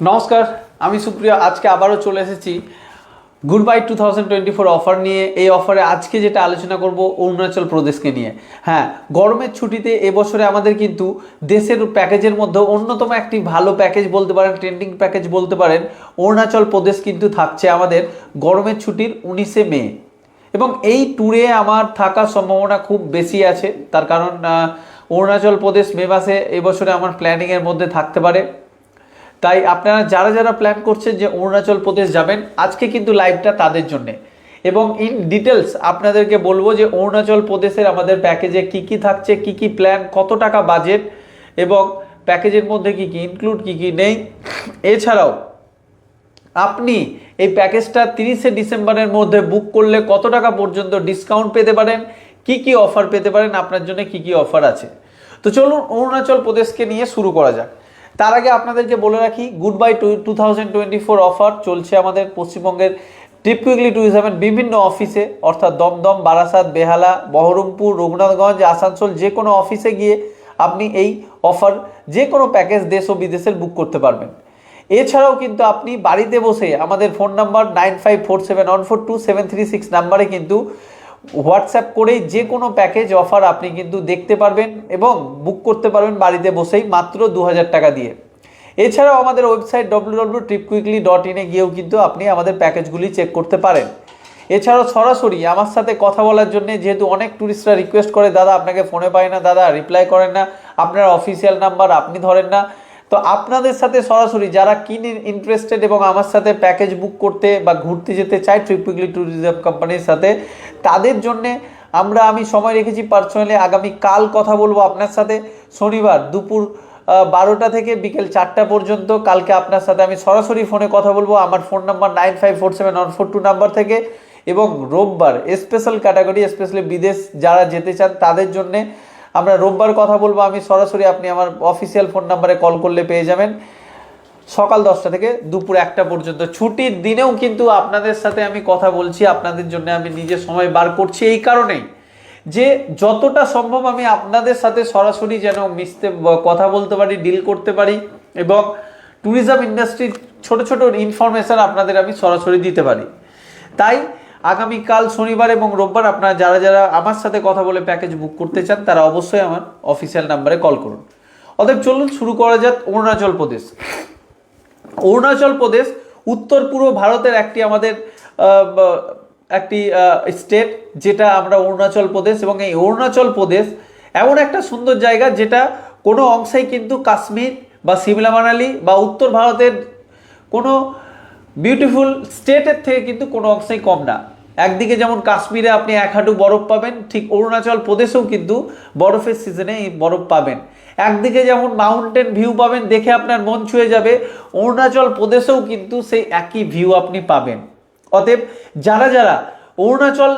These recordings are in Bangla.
নমস্কার, আমি সুপ্রিয়া। আজকে আবারও চলে এসেছি good bye two thousand twenty four offer নিয়ে। এই অফারে আজকে যেটা আলোচনা করব অরুণাচল প্রদেশকে নিয়ে। হ্যাঁ গরমের ছুটিতে এবছরে আমাদের কিন্তু দেশের প্যাকেজের মধ্যে অন্যতম একটি ভালো প্যাকেজ বলতে পারেন ট্রেন্ডিং প্যাকেজ বলতে পারেন, অরুণাচল প্রদেশ কিন্তু থাকছে আমাদের গরমের ছুটির উনিশে মে। এবং এই ট্যুরে আমার থাকার সম্ভাবনা খুব বেশি আছে। তার কারণ অরুণাচল প্রদেশ মে মাসে এবছরে আমার প্ল্যানিংয়ের মধ্যে থাকতে পারে। তাই আপনারা যারা যারা প্ল্যান করছেন যে অরুণাচল প্রদেশ যাবেন, আজকে কিন্তু লাইভটা তাদের জন্যে। এবং ইন ডিটেলস আপনাদেরকে বলব যে অরুণাচল প্রদেশের আমাদের প্যাকেজে কি কি থাকছে, কি কি প্ল্যান কত টাকা বাজেট এবং প্যাকেজের মধ্যে কি কি ইনক্লুড কি কি নেই। এছাড়াও, আপনি এই প্যাকেজটা তিরিশে ডিসেম্বরের মধ্যে বুক করলে কত টাকা পর্যন্ত ডিসকাউন্ট পেতে পারেন, কি কি অফার পেতে পারেন, আপনার জন্য কি কি অফার আছে। তো চলুন অরুণাচল প্রদেশকে নিয়ে শুরু করা যাক। তার আগে আপনাদেরকে বলে রাখি good bye two twenty four offer চলছে আমাদের পশ্চিমবঙ্গের ট্রিপ কুইকলি ট্যুরিজমের বিভিন্ন অফিসে অর্থাৎ দমদম, বারাসাত, বেহালা, বহরমপুর, রঘুনাথগঞ্জ, আসানসোল, যে কোনো অফিসে গিয়ে আপনি এই অফার যে কোনো প্যাকেজ দেশ ও বিদেশের বুক করতে পারবেন। এছাড়াও কিন্তু আপনি বাড়িতে বসে আমাদের phone number nine five four seven one four two seven three six নাম্বারে কিন্তু হোয়াটসঅ্যাপ করেই যে কোনো প্যাকেজ অফার আপনি কিন্তু দেখতে পারবেন এবং বুক করতে পারবেন বাড়িতে বসেই মাত্র দু হাজার টাকা দিয়ে। এছাড়াও আমাদের website W W trip quickly dot ইনে গিয়েও কিন্তু আপনি আমাদের প্যাকেজগুলি চেক করতে পারেন। এছাড়াও সরাসরি আমার সাথে কথা বলার জন্য যেহেতু অনেক ট্যুরিস্টরা রিকোয়েস্ট করে, দাদা, আপনাকে ফোনে পায় না, দাদা রিপ্লাই করেন না, আপনার অফিসিয়াল নাম্বার আপনি ধরেন না। তো আপনাদের সাথে সরাসরি যারা কিনে ইন্টারেস্টেড এবং আমার সাথে প্যাকেজ বুক করতে বা ঘুরতে যেতে চায় ট্রিপ কুইকলি ট্যুরিজম কোম্পানির সাথে, তাদের জন্যে আমরা, আমি সময় রেখেছি পার্সোনালি আগামী কাল কথা বলব আপনার সাথে। শনিবার দুপুর বারোটা থেকে বিকেল চারটা পর্যন্ত, কালকে আপনার সাথে আমি সরাসরি ফোনে কথা বলব। আমার phone number nine five four seven one four two number থেকে এবং রোববার স্পেশাল ক্যাটাগরি স্পেশালি বিদেশ যারা যেতে চান, তাদের জন্যে আমরা রোববার কথা বলব। আমি সরাসরি আপনি আমার অফিসিয়াল ফোন নাম্বারে কল করলে পেয়ে যাবেন। সকাল দশটা থেকে দুপুর একটা পর্যন্ত। ছুটির দিনেও কিন্তু আপনাদের সাথে আমি কথা বলছি, আপনাদের জন্য আমি নিজে সময় বার করছি। এই কারণেই যে যতটা সম্ভব আমি আপনাদের সাথে সরাসরি যেন মিশতে, কথা বলতে পারি ডিল করতে পারি এবং ট্যুরিজম ইন্ডাস্ট্রির ছোট ছোট ইনফরমেশান আপনাদের আমি সরাসরি দিতে পারি। তাই আগামীকাল শনিবার এবং রোববার আপনারা যারা যারা আমার সাথে কথা বলে প্যাকেজ বুক করতে চান, তারা অবশ্যই আমার অফিসিয়াল নাম্বারে কল করুন। অতএব চলুন শুরু করা যাক অরুণাচল প্রদেশ। অরুণাচল প্রদেশ উত্তর পূর্ব ভারতের একটি আমাদের একটি স্টেট যেটা আমরা অরুণাচল প্রদেশ এবং এই অরুণাচল প্রদেশ এমন একটা সুন্দর জায়গা যেটা কোনো অংশেই কিন্তু কাশ্মীর বা সিমলা মানালি বা উত্তর ভারতের কোনো বিউটিফুল স্টেটের থেকে কিন্তু কোনো অংশেই কম না। একদিকে যেমন কাশ্মীরে আপনি এক হাঁটু বরফ পাবেন, ঠিক অরুণাচল প্রদেশেও কিন্তু বরফের সিজনে এই বরফ পাবেন। একদিকে যেমন মাউন্টেন ভিউ পাবেন, দেখে আপনার মন ছুঁয়ে যাবে, অরুণাচল প্রদেশেও কিন্তু সেই একই ভিউ আপনি পাবেন। অতএব যারা যারা অরুণাচল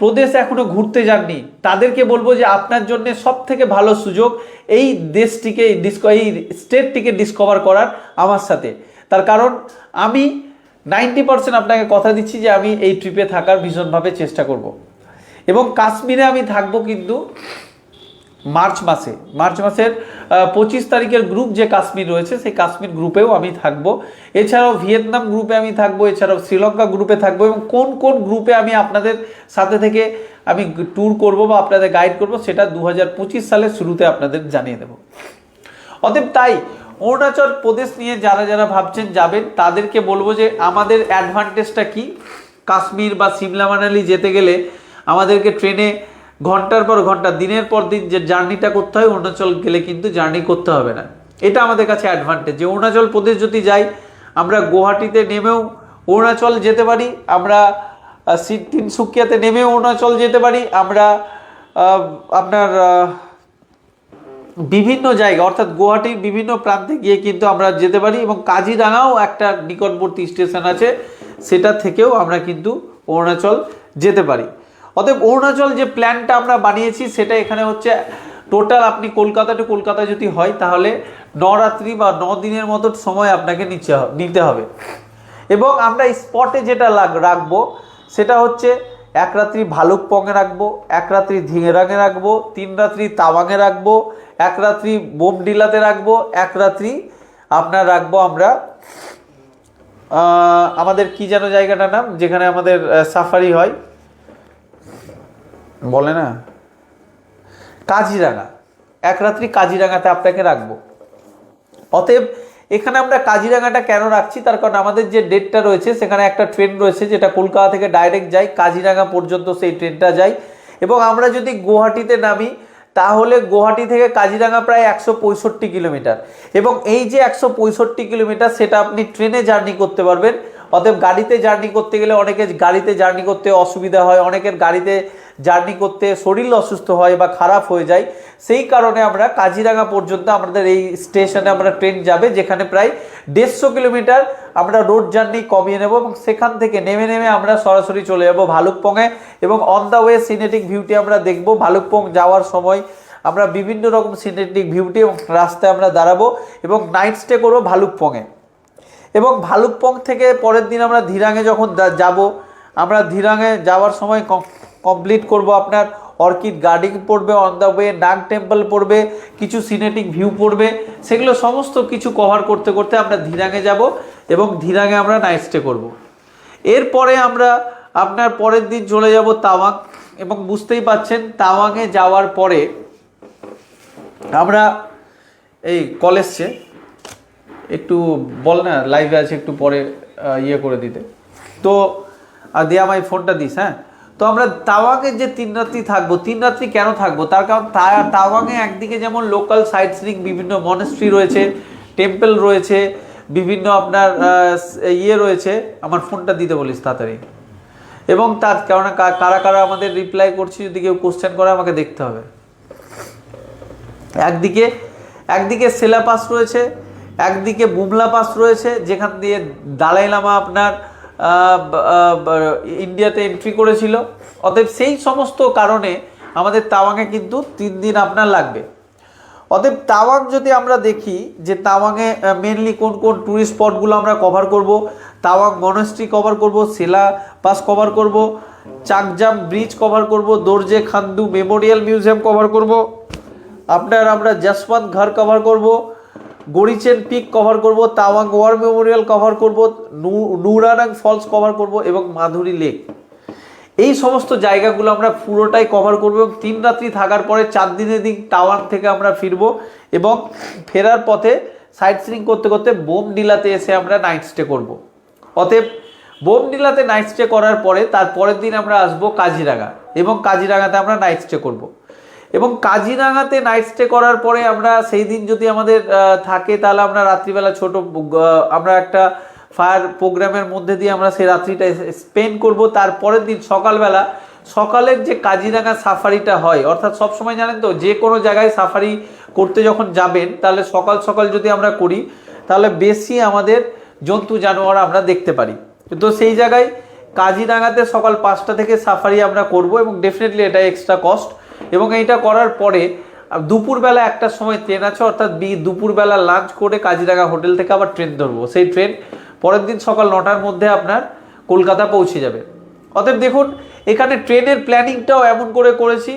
প্রদেশ এখনও ঘুরতে যাননি, তাদেরকে বলব যে আপনার জন্য সব থেকে ভালো সুযোগ এই দেশটিকে এই স্টেটটিকে ডিসকভার করার আমার সাথে। তার কারণ আমি নাইনটি পার্সেন্ট আপনাকে কথা দিচ্ছি যে আমি এই ট্রিপে থাকার ভীষণভাবে চেষ্টা করব। এবং কাশ্মীরে আমি থাকব কিন্তু মার্চ মাসে। মার্চ মাসের পঁচিশ তারিখের গ্রুপ যে কাশ্মীর রয়েছে, সেই কাশ্মীর গ্রুপেও আমি থাকব। এছাড়াও ভিয়েতনাম গ্রুপে আমি থাকব, এছাড়াও শ্রীলঙ্কা গ্রুপে থাকব এবং কোন কোন গ্রুপে আমি আপনাদের সাথে থেকে আমি ট্যুর করব বা আপনাদের গাইড করব, সেটা দু সালের শুরুতে আপনাদের জানিয়ে দেবো। অতএব তাই অরুণাচল প্রদেশ নিয়ে যারা যারা ভাবছেন যাবেন, তাদেরকে বলব যে আমাদের অ্যাডভান্টেজটা কি? কাশ্মীর বা সিমলা মানালি যেতে গেলে আমাদেরকে ট্রেনে ঘণ্টার পর ঘণ্টা, দিনের পর দিন যে জার্নিটা করতে হয়, অরুণাচল গেলে কিন্তু জার্নি করতে হবে না। এটা আমাদের কাছে অ্যাডভান্টেজ যে অরুণাচল প্রদেশ যদি যাই, আমরা গুয়াহাটিতে নেমেও অরুণাচল যেতে পারি, আমরা তিনসুকিয়াতে নেমেও অরুণাচল যেতে পারি, আমরা আপনার বিভিন্ন জায়গা অর্থাৎ গুয়াহাটির বিভিন্ন প্রান্তে গিয়ে কিন্তু আমরা যেতে পারি এবং কাজিরাঙাও একটা নিকটবর্তী স্টেশন আছে, সেটা থেকেও আমরা কিন্তু অরুণাচল যেতে পারি। অতএব অরুণাচল যে প্ল্যানটা আমরা বানিয়েছি, সেটা এখানে হচ্ছে টোটাল আপনি কলকাতা টু কলকাতা যদি হয়, তাহলে নরাত্রি বা ন দিনের মতো সময় আপনাকে নিচে নিতে হবে। এবং আমরা স্পটে যেটা লাগ, রাখব, সেটা হচ্ছে এক রাত্রি ভালুকপংয়ে রাখব, এক রাত্রি ধিংরাঙে রাখব, তিন রাত্রি তাওয়াঙে রাখব এক রাত্রি বোমডিলাতে রাখব, এক রাত্রি আপনার রাখব আমরা আমাদের কি যেন জায়গাটার নাম, যেখানে আমাদের সাফারি হয়। বলে না? কাজিরাঙা। এক রাত্রি কাজিরাঙাতে আপনাকে রাখব। অতএব এখানে আমরা কাজিরাঙাটা কেন রাখছি? তার কারণ আমাদের যে ডেটটা রয়েছে, সেখানে একটা ট্রেন রয়েছে, যেটা কলকাতা থেকে ডাইরেক্ট যায়, কাজিরাঙা পর্যন্ত সেই ট্রেনটা যায়। এবং আমরা যদি গুয়াহাটিতে নামি তাহলে গুয়াহাটি থেকে কাজিরাঙ্গা প্রায় একশো পঁয়ষট্টি কিলোমিটার। এবং এই যে একশো পঁয়ষট্টি কিলোমিটার, সেটা আপনি ট্রেনে জার্নি করতে পারবেন। অতএব গাড়িতে জার্নি করতে গেলে অনেকে গাড়িতে জার্নি করতে অসুবিধা হয়, অনেকের গাড়িতে জার্নি করতে শরীর অসুস্থ হয় বা খারাপ হয়ে যায়। সেই কারণে আমরা কাজিরাঙা পর্যন্ত আমাদের এই স্টেশনে আমরা ট্রেন যাবে, যেখানে প্রায় দেড়শো কিলোমিটার আমরা রোড জার্নি কমিয়ে নেব এবং সেখান থেকে নেমে নেমে আমরা সরাসরি চলে যাব ভালুকপংয়ে এবং on the way scenic beauty আমরা দেখব। ভালুকপং যাওয়ার সময় আমরা বিভিন্ন রকম সিনেটিক ভিউটি এবং রাস্তায় আমরা দাঁড়াবো এবং নাইট স্টে করব ভালুকপংয়ে এবং ভালুকপং থেকে পরের দিন আমরা ধীরাঙে যখন যাব, আমরা ধীরাঙে যাওয়ার সময় কমপ্লিট করব আপনার অর্কিড গার্ডেন পড়বে on the way Nag temple পড়বে, কিছু সিনেটিক ভিউ পড়বে, সেগুলো সমস্ত কিছু কভার করতে করতে আমরা ধীরাঙে যাব এবং ধীরাঙে আমরা নাইট স্টে করব। এরপরে আমরা আপনার পরের দিন চলে যাব তাওয়াং এবং বুঝতেই পাচ্ছেন তাওয়াংয়ে যাওয়ার পরে আমরা এই কলেজে একটু বল না লাইভে আছে একটু পরে ইয়ে করে দিতে। তো দিয়ে আমায় ফোনটা দিস হ্যাঁ? তো আমরা তাওয়াংয়ে যে তিন রাত্রি থাকব, তিন রাত্রি কেন থাকব? তার কারণ তাওয়াংয়ে একদিকে যেমন লোকাল সাইট সিনিং বিভিন্ন মনেস্ট্রি রয়েছে টেম্পল রয়েছে, বিভিন্ন আপনার ইয়ে রয়েছে, আমার ফোনটা দিতে বলিস তাড়াতাড়ি। এবং তার কেননা কারা কারা আমাদের রিপ্লাই করছি, যদি কেউ কোশ্চেন করে, আমাকে দেখতে হবে। একদিকে একদিকে সেলা পাস রয়েছে, একদিকে বুমলা পাস রয়েছে, যেখান দিয়ে দালাই লামা আপনার ইন্ডিয়াতে এন্ট্রি করেছিল। অতএব সেই সমস্ত কারণে আমাদের তাওয়াংয়ে কিন্তু তিন দিন আপনার লাগবে। অতএব তাওয়াং যদি আমরা দেখি যে তাওয়াংয়ে মেনলি কোন কোন ট্যুরিস্ট স্পটগুলো আমরা কভার করব, তাওয়াং মনেস্ট্রি কভার করব সেলা পাস কভার করব, চাকজাম ব্রিজ কভার করব, Dorje Khandu memorial museum cover করব, আপনার আমরা যশবন্ত ঘর কভার করব গড়িচেন পিক কভার করব, তাওয়াং ওয়ার মেমোরিয়াল কভার করব নুরানাং ফলস কভার করব এবং মাধুরী লেক এই সমস্ত জায়গাগুলো আমরা পুরোটাই কভার করব এবং তিন রাত্রি থাকার পরে চার দিনের দিন টাওয়ার থেকে আমরা ফিরবো এবং ফেরার পথে সাইট সিনিং করতে করতে বোমডিলাতে এসে আমরা নাইট স্টে করব। অতএব বোমডিলাতে নাইট স্টে করার পরে তার পরের দিন আমরা আসব কাজিরাঙা এবং কাজিরাঙাতে আমরা নাইট স্টে করব। এবং কাজিরাঙাতে নাইট স্টে করার পরে আমরা সেই দিন যদি আমাদের থাকে, তাহলে আমরা রাত্রিবেলা ছোট আমরা একটা ফায়ার প্রোগ্রামের মধ্যে দিয়ে আমরা সেই রাত্রিটা স্পেন্ড করব। তারপরের দিন সকালবেলা, সকালের যে কাজিরাঙা সাফারিটা হয়, অর্থাৎ সব সময় জানেন তো, যে কোনো জায়গায় সাফারি করতে যখন যাবেন, তাহলে সকাল সকাল যদি আমরা করি, তাহলে বেশি আমাদের জন্তু জানোয়ার আমরা দেখতে পারি। তো সেই জায়গায় কাজিরাঙাতে সকাল পাঁচটা থেকে সাফারি আমরা করব এবং ডেফিনেটলি এটা এক্সট্রা কস্ট এবং এইটা করার পরে দুপুরবেলা একটার সময় ট্রেন আছে, অর্থাৎ বি দুপুরবেলা লাঞ্চ করে কাজিরাঙা হোটেল থেকে আবার ট্রেন ধরবো। সেই ট্রেন পরের দিন সকাল নটার মধ্যে আপনার কলকাতা পৌঁছে যাবে। অতএব দেখুন, এখানে ট্রেনের প্ল্যানিংটাও এমন করে করেছি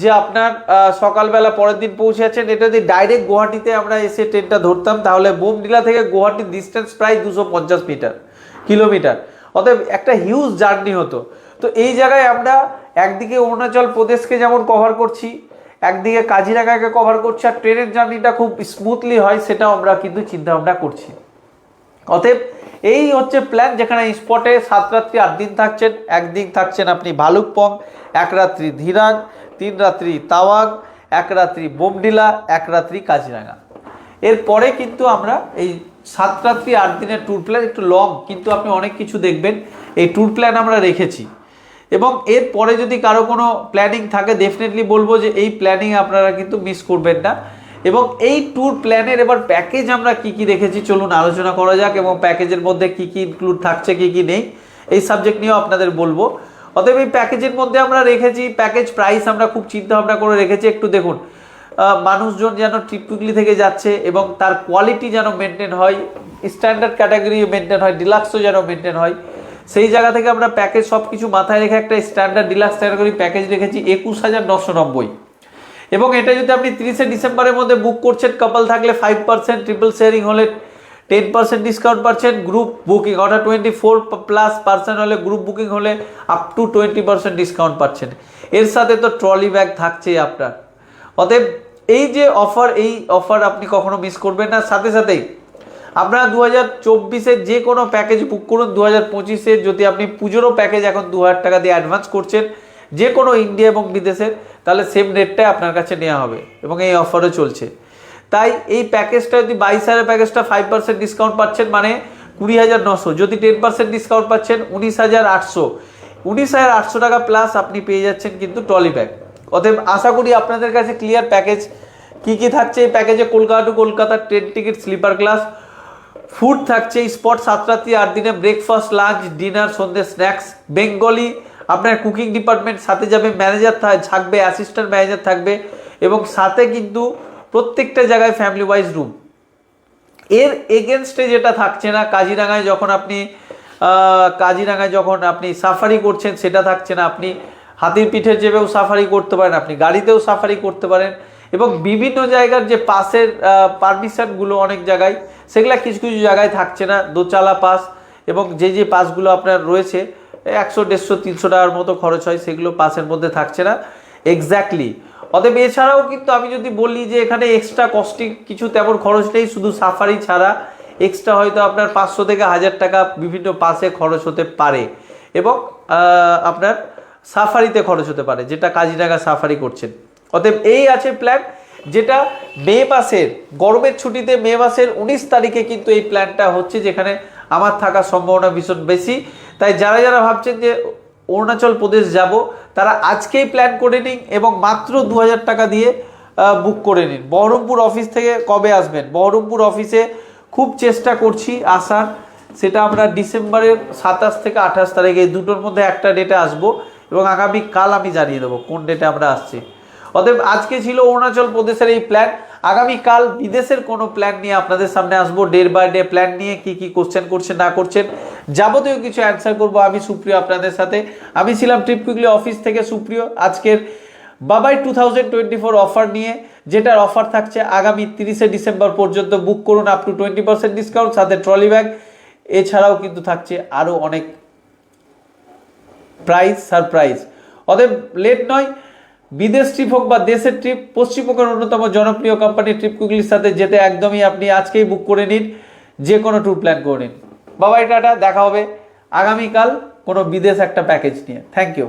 যে আপনার সকালবেলা পরের দিন পৌঁছে যাচ্ছেন। এটা যদি ডাইরেক্ট গুয়াহাটিতে আমরা এসে ট্রেনটা ধরতাম, তাহলে বোমডিলা থেকে গুয়াহাটির ডিস্টেন্স প্রায় দুশো পঞ্চাশ মিটার কিলোমিটার অতএব একটা হিউজ জার্নি হতো। তো এই জায়গায় আমরা একদিকে অরুণাচল প্রদেশকে যেমন কভার করছি, একদিকে কাজিরাঙাকে কভার করছি, আর ট্রেনের জার্নিটা খুব স্মুথলি হয়, সেটাও আমরা কিন্তু চিন্তা ভাবনা করছি। অতএব এই হচ্ছে প্ল্যান যেখানে স্পটে সাত রাত্রি আট দিন থাকছেন, একদিন থাকছেন আপনি ভালুকপং, এক রাত্রি ধীরাং, তিন রাত্রি তাওয়াং, এক রাত্রি বোমডিলা, এক রাত্রি কাজিরাঙা। এরপরে কিন্তু আমরা এই সাত রাত্রি আট দিনের ট্যুর প্ল্যান একটু লং কিন্তু আপনি অনেক কিছু দেখবেন, এই ট্যুর প্ল্যান আমরা রেখেছি। এবং এর পরে যদি কারও কোনো প্ল্যানিং থাকে ডেফিনেটলি বলব যে এই প্ল্যানিং আপনারা কিন্তু মিস করবেন না। এবং এই ট্যুর প্ল্যানের এবার প্যাকেজ আমরা কি কি রেখেছি চলুন আলোচনা করা যাক এবং প্যাকেজের মধ্যে কি কি ইনক্লুড থাকছে, কি কি নেই, এই সাবজেক্ট নিয়েও আপনাদের বলব। অতএব এই প্যাকেজের মধ্যে আমরা রেখেছি প্যাকেজ প্রাইস আমরা খুব চিন্তা ভাবনা করে রেখেছি, একটু দেখুন। মানুষজন যেন টিপটুকলি থেকে যাচ্ছে এবং তার কোয়ালিটি যেন মেনটেন হয় স্ট্যান্ডার্ড ক্যাটাগরি মেনটেন হয় ডিলাক্সও যেন মেনটেন হয়। সেই জায়গা থেকে আমরা প্যাকেজ সব কিছু মাথায় রেখে একটা স্ট্যান্ডার্ড ডিলাক্স ক্যাটাগরি প্যাকেজ রেখেছি একুশ হাজার নশো নব্বই। এবং এটা যদি আপনি তিরিশে ডিসেম্বরের মধ্যে বুক করছেন কাপল থাকলে ফাইভ পার্সেন্ট ট্রিপল শেয়ারিং হলে টেন পার্সেন্ট ডিসকাউন্ট পাচ্ছেন। গ্রুপ বুকিং অর্থাৎ টোয়েন্টি ফোর প্লাস পার্সেন্ট হলে গ্রুপ বুকিং হলে up to twenty percent discount পাচ্ছেন। এর সাথে তো ট্রলি ব্যাগ থাকছেই আপনার। অতএব এই যে অফার এই অফার আপনি কখনো মিস করবেন না। সাথে সাথেই আপনারা দু হাজার চব্বিশের যে কোনো প্যাকেজ বুক করুন। দু হাজার পঁচিশের যদি আপনি পুজোরও প্যাকেজ এখন দু হাজার টাকা দিয়ে অ্যাডভান্স করছেন, যে কোনো ইন্ডিয়া এবং বিদেশের, তাহলে সেম রেটটাই আপনার কাছে নেওয়া হবে এবং এই অফারও চলছে। তাই এই প্যাকেজটা যদি বাইশ হাজার প্যাকেজটা ফাইভ পার্সেন্ট ডিসকাউন্ট পাচ্ছেন মানে কুড়ি হাজার নশো। যদি টেন পার্সেন্ট ডিসকাউন্ট পাচ্ছেন, উনিশ হাজার আটশো। উনিশ হাজার আটশো টাকা প্লাস আপনি পেয়ে যাচ্ছেন কিন্তু ট্রলি ব্যাগ অতএব আশা করি আপনাদের কাছে ক্লিয়ার প্যাকেজ কী কী থাকছে এই প্যাকেজে Kolkata to Kolkata train ticket sleeper class food থাকছে, স্পট সাত রাত্রি আট দিনে ব্রেকফাস্ট লাঞ্চ ডিনার সন্ধ্যে স্ন্যাক্স বেঙ্গলি। আপনার কুকিং ডিপার্টমেন্ট সাথে যাবে ম্যানেজার থাকবে অ্যাসিস্ট্যান্ট ম্যানেজার থাকবে এবং সাথে কিন্তু প্রত্যেকটা জায়গায় ফ্যামিলি ওয়াইজ রুম এর এগেনস্টে যেটা থাকছে না, কাজিরাঙায় যখন আপনি কাজিরাঙায় যখন আপনি সাফারি করছেন, সেটা থাকছে না। আপনি হাতির পিঠে চেপেও সাফারি করতে পারেন, আপনি গাড়িতেও সাফারি করতে পারেন। এবং বিভিন্ন জায়গার যে পাসের পারমিশনগুলো অনেক জায়গায়, সেগুলো কিছু কিছু জায়গায় থাকছে না দোচালা পাস এবং যে যে পাসগুলো আপনার রয়েছে, একশো, দেড়শো, তিনশো টাকার মতো খরচ হয়, সেগুলো পাসের মধ্যে থাকছে না। এক্স্যাক্টলি অতএব এছাড়াও কিন্তু আমি যদি বলি যে এখানে এক্সট্রা কস্টিং কিছু তেমন খরচ নেই, শুধু সাফারি ছাড়া। এক্সট্রা হয়তো আপনার পাঁচশো থেকে হাজার টাকা বিভিন্ন পাসে খরচ হতে পারে এবং আপনার সাফারিতে খরচ হতে পারে, যেটা কাজিরাঙা সাফারি করছেন। অতএব এই আছে প্ল্যান যেটা মে মাসের, গরমের ছুটিতে মে মাসের উনিশ তারিখে কিন্তু এই প্ল্যানটা হচ্ছে যেখানে আমার থাকার সম্ভাবনা ভীষণ বেশি। তাই যারা যারা ভাবছেন যে অরুণাচল প্রদেশ যাব, তারা আজকেই প্ল্যান করে নিন এবং মাত্র দু হাজার টাকা দিয়ে বুক করে নিন। বহরমপুর অফিস থেকে কবে আসবেন? বহরমপুর অফিসে খুব চেষ্টা করছি আসার। সেটা আমরা ডিসেম্বরের সাতাশ থেকে আঠাশ তারিখে দুটোর মধ্যে একটা ডেটে আসব এবং আগামী কাল আমি জানিয়ে দেবো কোন ডেটে আমরা আসছি। অতএব আজকে ছিল অরুণাচল প্রদেশের এই প্ল্যান আগামীকাল বিদেশের কোনো প্ল্যান নিয়ে আপনাদের সামনে আসব। ডে বাই ডে প্ল্যান নিয়ে কি কি কোশ্চেন করছেন, না করছেন, যাবতীয় কিছু অ্যান্সার করব। আমি সুপ্রিয় আপনাদের সাথে। আমি ছিলাম ট্রিপ কুইকলি অফিস থেকে সুপ্রিয়। আজকের বাবাই টু টোয়েন্টি ফোর অফার নিয়ে, যেটার অফার থাকছে আগামী তিরিশে ডিসেম্বর পর্যন্ত। বুক করুন up to twenty percent discount সাথে ট্রলি ব্যাগ এছাড়াও কিন্তু থাকছে আরও অনেক প্রাইস সারপ্রাইজ অতএব লেট নয়। বিদেশ ট্রিপ হোক বা দেশের ট্রিপ পশ্চিমবঙ্গের অন্যতম জনপ্রিয় কোম্পানি ট্রিপ কুইকলির সাথে যেতে একদমই আপনি আজকেই বুক করে নিন, যে কোনো ট্যুর প্ল্যান করে নিন। বাবাই, টাটা, দেখা হবে। আগামীকাল কোনো বিদেশ একটা প্যাকেজ নিয়ে। Thank you